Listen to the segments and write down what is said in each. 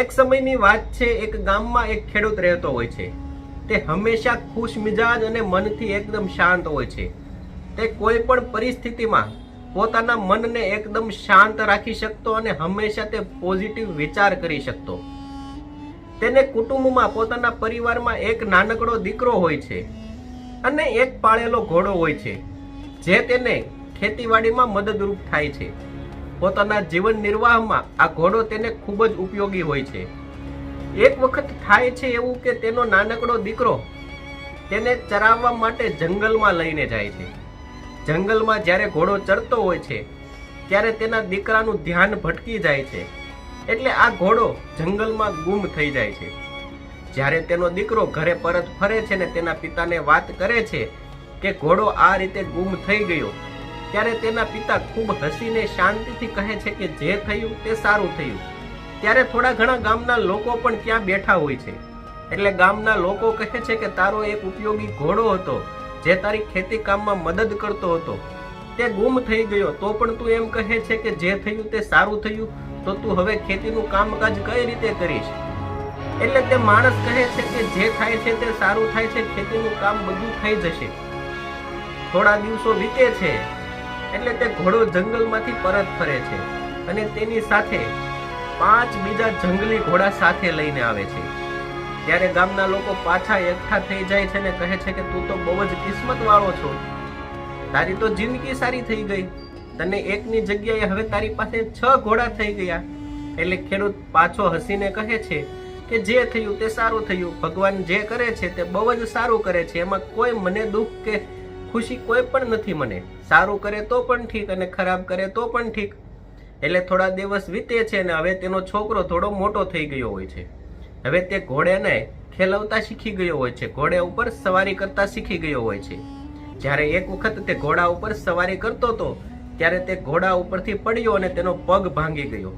એક સમયની વાત છે, એક ગામમાં એક ખેડૂત રહેતો હોય છે. તે હંમેશા ખુશ મિજાજ અને મનથી એકદમ શાંત હોય છે. તે કોઈ પણ પરિસ્થિતિમાં પોતાના મનને એકદમ શાંત રાખી શકતો અને હંમેશા તે પોઝિટિવ વિચાર કરી શકતો. તેને કુટુંબમાં પોતાના પરિવારમાં એક નાનકડો દીકરો હોય છે અને એક પાળેલો ઘોડો હોય છે, જે તેને ખેતીવાડીમાં મદદરૂપ થાય છે. પોતાના જીવન નિર્વાહમાં આ ઘોડો તેને ખૂબ જ ઉપયોગી હોય છે. એક વખત થાય છે એવું કે તેનો નાનકડો દીકરો તેને ચરાવવા માટે જંગલમાં લઈને જાય છે. જંગલમાં જ્યારે ઘોડો ચરતો હોય છે, ત્યારે તેના દીકરાનું ધ્યાન ભટકી જાય છે. એટલે આ ઘોડો જંગલમાં ગુમ થઈ જાય છે. જ્યારે તેનો દીકરો ઘરે પરત ફરે છે ને તેના પિતાને વાત કરે છે કે ઘોડો આ રીતે ગુમ થઈ ગયો. ત્યારે તેના પિતા ખૂબ હસીને શાંતિથી કહે છે કે જે થયું તે સારું થયું. ત્યારે થોડા ઘણા ગામના લોકો પણ ત્યાં બેઠા હોય છે. એટલે ગામના લોકો કહે છે કે તારો એક ઉપયોગી ઘોડો હતો, જે તારી ખેતી કામમાં મદદ કરતો હતો. તે ગુમ થઈ ગયો, તો પણ તું એમ કહે છે કે જે થયું તે સારું થયું, તો તું હવે ખેતીનું કામકાજ કઈ રીતે કરીશ? એટલે તે માણસ કહે છે કે જે થાય છે તે સારું થાય છે, ખેતીનું કામ બધું થઈ જશે. થોડા દિવસો વીતે છે એટલે તે ઘોડો જંગલમાંથી પરત ફરે છે અને તેની સાથે પાંચ બીજા જંગલી ઘોડા સાથે લઈને આવે છે. ત્યારે ગામના લોકો પાછા એકઠા થઈ જાય છે ને કહે છે કે, તું તો બહુ જ કિસ્મત વાળો છો. તારી તો જિંદગી સારી થઈ ગઈ. તને એકની જગ્યાએ હવે તારી પાસે છ ઘોડા થઈ ગયા. એટલે ખેડૂત પાછો હસીને કહે છે કે, જે થયું તે સારું થયું. ભગવાન જે કરે છે તે બહુ જ સારું કરે છે. એમાં કોઈ મને દુઃખ કે ખુશી કોઈ પણ નથી મને. સારું કરે તો પણ ઠીક અને ખરાબ કરે તો પણ ઠીક. એટલે થોડા દિવસ વીતે છે અને હવે તેનો છોકરો થોડો મોટો થઈ ગયો હોય છે. હવે તે ઘોડેને ખેલવતા શીખી ગયો હોય છે. ઘોડે ઉપર સવારી કરતા શીખી ગયો હોય છે. જ્યારે એક વખત તે ઘોડા ઉપર સવારી કરતો હતો, ત્યારે તે ઘોડા ઉપરથી પડ્યો અને તેનો પગ ભાંગી ગયો.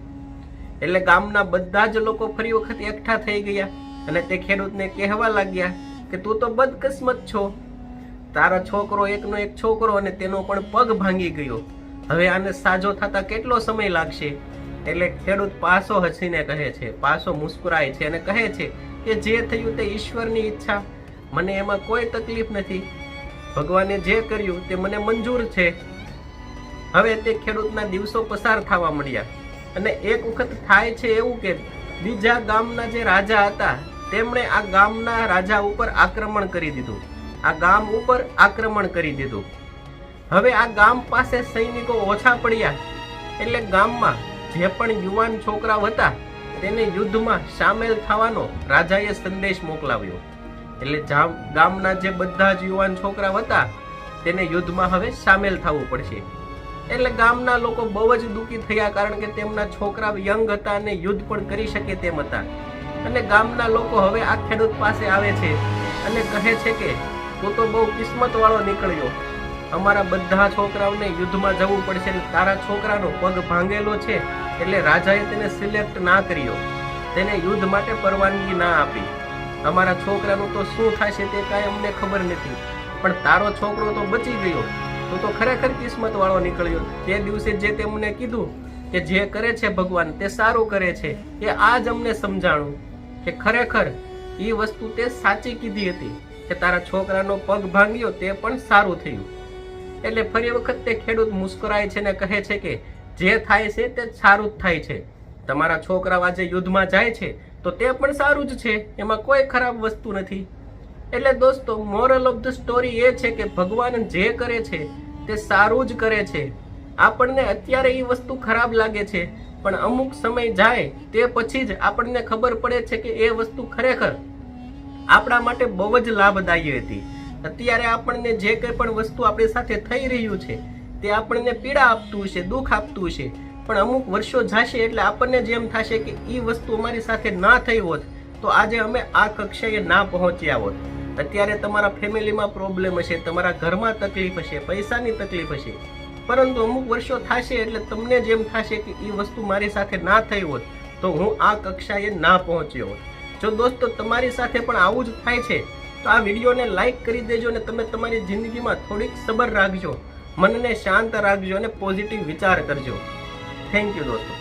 એટલે ગામના બધા જ લોકો ફરી વખત એકઠા થઈ ગયા અને તે ખેડૂતને કહેવા લાગ્યા કે, તું તો બદકિસ્મત છો. તારા છોકરો એકનો એક છોકરો અને તેનો પણ પગ ભાંગી ગયો. હવે આને સાજો થતા કેટલો સમય લાગશે? એટલે ખેડૂત પાસો હસીને કહે છે પાસો મુસ્કુરાય છે અને કહે છે કે જે થયું તે ઈશ્વરની ઈચ્છા. મને એમાં કોઈ તકલીફ નથી. ભગવાને જે કર્યું તે મને મંજૂર છે. હવે તે ખેડૂતના દિવસો પસાર થવા મળ્યા અને એક વખત થાય છે એવું કે બીજા ગામના જે રાજા હતા, તેમણે આ ગામના રાજા ઉપર આક્રમણ કરી દીધું. આ ગામ ઉપર આક્રમણ કરી દીધું. હવે આ ગામ પાસે સૈનિકો ઓછા પડ્યા. એટલે ગામમાં જે પણ યુવાન છોકરાઓ હતા, તેને યુદ્ધમાં સામેલ થવાનો રાજાએ સંદેશ મોકલાવ્યો. એટલે ગામના જે બધા જ યુવાન છોકરા હતા, તેને યુદ્ધમાં હવે સામેલ થવું પડશે. એટલે ગામના લોકો બહુ જ દુઃખી થયા કારણ કે તેમના છોકરા યંગ હતા અને યુદ્ધ પણ કરી શકે તેમ હતા. અને ગામના લોકો હવે આ ખેડૂત પાસે આવે છે અને કહે છે કે તું તો બહુ કિસ્મત વાળો નીકળ્યો. અમારા બધા છોકરાઓને યુદ્ધમાં જવું પડશે તારા છોકરાનો પગ ભાંગેલો છે એટલે રાજાએ તેને સિલેક્ટ ના કર્યો. તેને યુદ્ધ માટે પરવાનગી ના આપી. અમારા છોકરાનું તો શું થશે તે કાંઈ અમને ખબર નથી. પણ તારો છોકરો તો બચી ગયો. તું તો ખરેખર કિસ્મત વાળો નીકળ્યો. તે દિવસે જે તેમને કીધું કે જે કરે છે ભગવાન તે સારું કરે છે, એ આજ અમને સમજાણું કે ખરેખર એ વસ્તુ તે સાચી કીધી હતી. કે તારા છોકરાનો પગ ભાંગ્યો તે પણ સારું થયું. એટલે ફરી વખત તે ખેડૂત મુસ્કરાય છે ને કહે છે કે, જે થાય છે તે સારું જ થાય છે. તમારા છોકરા આજે યુદ્ધમાં જાય છે તો તે પણ સારું જ છે. એમાં કોઈ ખરાબ વસ્તુ નથી. એટલે દોસ્તો મોરલ ઓફ ધ સ્ટોરી એ છે કે ભગવાન જે કરે છે તે સારું જ કરે છે. આપણને અત્યારે એ વસ્તુ ખરાબ લાગે છે, પણ અમુક સમય જાય તે પછી જ આપણને ખબર પડે છે કે એ વસ્તુ ખરેખર આપણા માટે બહુ જ લાભદાયી હતી. અત્યારે આપણને જે કંઈ પણ વસ્તુ આપણી સાથે થઈ રહ્યું છે, તે આપણને પીડા આપતું છે, દુઃખ આપતું છે. પણ અમુક વર્ષો જશે એટલે આપણને જેમ થશે કે એ વસ્તુ અમારી સાથે ના થઈ હોત, તો આજે અમે આ કક્ષાએ ના પહોંચ્યા હોત. અત્યારે તમારા ફેમિલીમાં પ્રોબ્લેમ હશે, તમારા ઘરમાં તકલીફ હશે, પૈસાની તકલીફ હશે. પરંતુ અમુક વર્ષો થશે એટલે તમને જેમ થશે કે એ વસ્તુ મારી સાથે ના થઈ હોત, તો હું આ કક્ષાએ ના પહોંચ્યો હોત. જો દોસ્તો, તમારી સાથે પણ આવું જ થાય છે, તો આ વિડીયોને લાઈક કરી દેજો અને તમે તમારી જિંદગીમાં થોડીક સબર રાખજો. મનને શાંત રાખજો અને પોઝિટિવ વિચાર કરજો. થેન્ક યુ દોસ્તો.